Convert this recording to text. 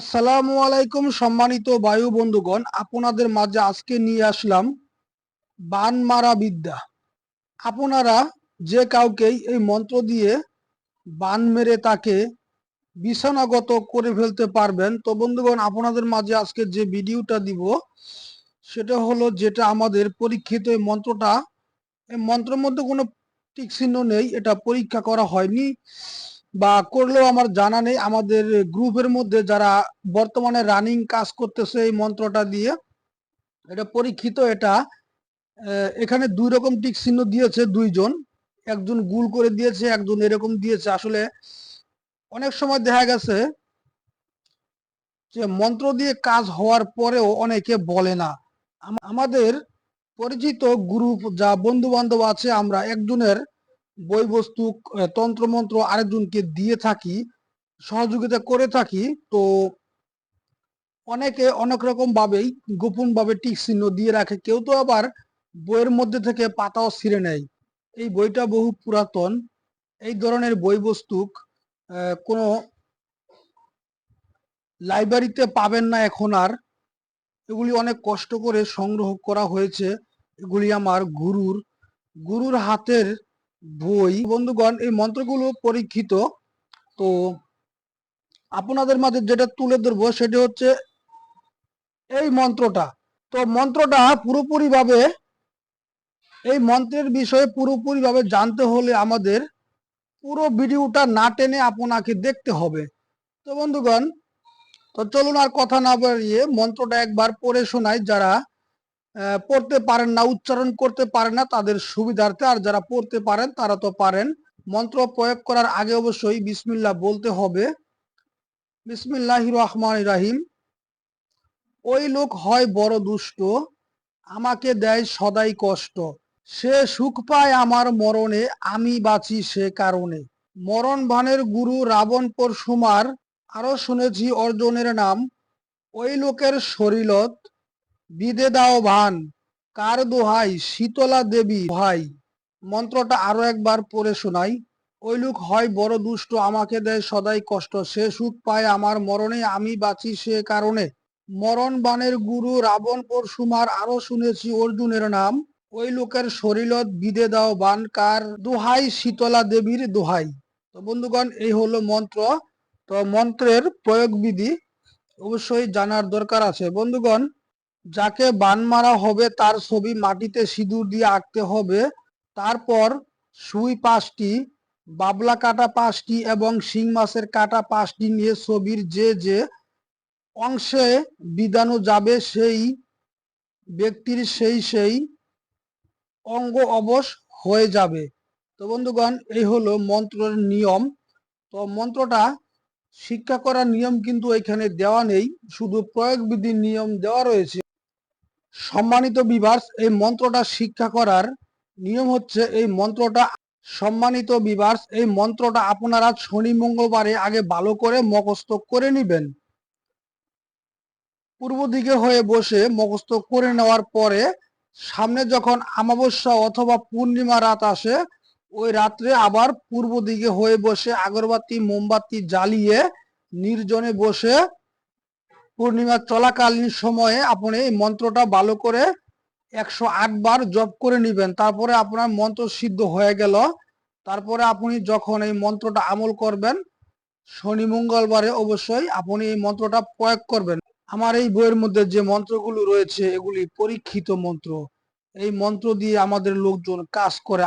আসসালামু আলাইকুম, সম্মানিত বায়ু বন্ধুগণ। আপনাদের মাঝে আজকে নিয়ে আসলাম বান মারা বিদ্যা। আপনারা যে কাউকেই এই মন্ত্র দিয়ে বান মেরে তাকে বিছানাগত করে ফেলতে পারবেন, তো বন্ধুগণ, আপনাদের মাঝে আজকে যে ভিডিওটা দিব, সেটা হলো যেটা আমাদের পরীক্ষিত এই মন্ত্রটা, এই মন্ত্রের মধ্যে কোনো টিক চিহ্ন নেই, এটা পরীক্ষা করা হয়নি। বা করলেও আমার জানা নেই। আমাদের গ্রুপের মধ্যে যারা বর্তমানে রানিং কাজ করতেছে এই মন্ত্রটা দিয়ে, এটা পরীক্ষিত এটা। এখানে দুই রকম টিক চিহ্ন দিয়েছে দুইজন। একজন গুল করে দিয়েছে, একজন এরকম দিয়েছে। আসলে অনেক সময় দেখা গেছে যে মন্ত্র দিয়ে কাজ হওয়ার পরেও অনেকে বলে না। আমাদের পরিচিত গ্রুপ যা বন্ধু বান্ধব আছে, আমরা একজনের বই বস্তু তন্ত্রমন্ত্র আরেকজনকে দিয়ে থাকি, সহযোগিতা করে থাকি, তো অনেকে অনেক রকম ভাবেই গোপন ভাবে টিক চিহ্ন দিয়ে রাখে। কেউ তো আবার বইয়ের মধ্যে থেকে পাতাও ছিঁড়ে নেয়। এই বইটা বহু পুরাতন। এই ধরনের বই বস্তু কোনো লাইব্রেরিতে পাবেন না এখন আর। এগুলি অনেক কষ্ট করে সংগ্রহ করা হয়েছে। এগুলি আমার গুরুর। গুরুর হাতের বই। বন্ধুগণ, এই মন্ত্রগুলো পরীক্ষিত। তো আপনাদের মাঝে যেটা তুলে ধরবো সেটা হচ্ছে এই মন্ত্রটা। তো মন্ত্রটা পুরোপুরি ভাবে এই মন্ত্রের বিষয়ে পুরোপুরি ভাবে জানতে হলে আমাদের পুরো ভিডিওটা না টেনে আপনাকে দেখতে হবে। তো বন্ধুগণ, তো চলুন আর কথা না বাড়িয়ে মন্ত্রটা একবার পড়ে শোনাই। যারা পড়তে পারেন না, উচ্চারণ করতে পারেন না তাদের সুবিধার্থে, আর যারা পড়তে পারেন তারা তো পারেন। মন্ত্র প্রয়োগ করার আগে অবশ্যই বিসমিল্লাহ বলতে হবে। বিসমিল্লাহ রহমান রাহিম। ওই লোক হয় বড় দুষ্ট, আমাকে দেয় সদাই কষ্ট। সে সুখ পায় আমার মরণে, আমি বাঁচি সে কারণে। মরণ ভানের গুরু রাবণ পরশুমার, আরও শুনেছি অর্জনের নাম। ওই লোকের শরীলত বিদে দাও ভান, কার দোহাই, শীতলা দেবী, ভাই। মন্ত্রটা আরও একবার পড়ে শোনাই। ওই লোক হয় বড় দুষ্ট, আমাকে দেয় সদাই কষ্ট। সে সুখ পায় আমার মরণে, আমি বাঁচি সে কারণে। মরণ বানের গুরু রাবণ পরশুমার, আরও শুনেছি অর্জুনের নাম। ওই লোকের শরীলত বিদে দাও বান কার দোহাই, শীতলা দেবীর দোহাই। তো বন্ধুগণ, এই হলো মন্ত্র। তো মন্ত্রের প্রয়োগ বিধি অবশ্যই জানার দরকার আছে। বন্ধুগণ যাকে বান মারা হবে তার ছবি মাটিতে সিঁদুর দিয়ে আঁকতে হবে। তারপর সুই পাঁচটি, বাবলা কাটা পাঁচটি এবং শিং মাছের কাটা পাঁচটি নিয়ে ছবির যে যে অংশে বিধানো যাবে সেই ব্যক্তির সেই সেই অঙ্গ অবশ হয়ে যাবে। তো বন্ধুগণ, এই হলো মন্ত্রের নিয়ম। তো মন্ত্রটা শিক্ষা করার নিয়ম কিন্তু এখানে দেওয়া নেই। শুধু প্রয়োগ বিধির নিয়ম দেওয়া রয়েছে। সম্মানিত বিভার্স, এই মন্ত্রটা শিক্ষা করার নিয়ম হচ্ছে, এই মন্ত্রটা সম্মানিত বিভার্স, এই মন্ত্রটা আপনারা শনি মঙ্গলবারে আগে ভালো করে মুখস্থ করে নেবেন। পূর্ব দিকে হয়ে বসে মুখস্থ করে নেওয়ার পরে সামনে যখন আমাবস্যা অথবা পূর্ণিমা রাত আসে, ওই রাত্রে আবার পূর্ব দিকে হয়ে বসে আগরবাতি, মোমবাতি জ্বালিয়ে নির্জনে বসে পূর্ণিমা চলাকালীন সময়ে আপনি এই মন্ত্রটা ভালো করে একশো আট বার জপ করে নেবেন। তারপরে আপনার মন্ত্র সিদ্ধ হয়ে গেল। তারপরে আপনি যখন এই মন্ত্রটা আমল করবেন, শনি, মঙ্গলবারে অবশ্যই আপনি এই মন্ত্রটা প্রয়োগ করবেন। আমার এই বইয়ের মধ্যে যে মন্ত্রগুলো রয়েছে, এগুলি পরীক্ষিত মন্ত্র। এই মন্ত্র দিয়ে আমাদের লোকজন কাজ করে।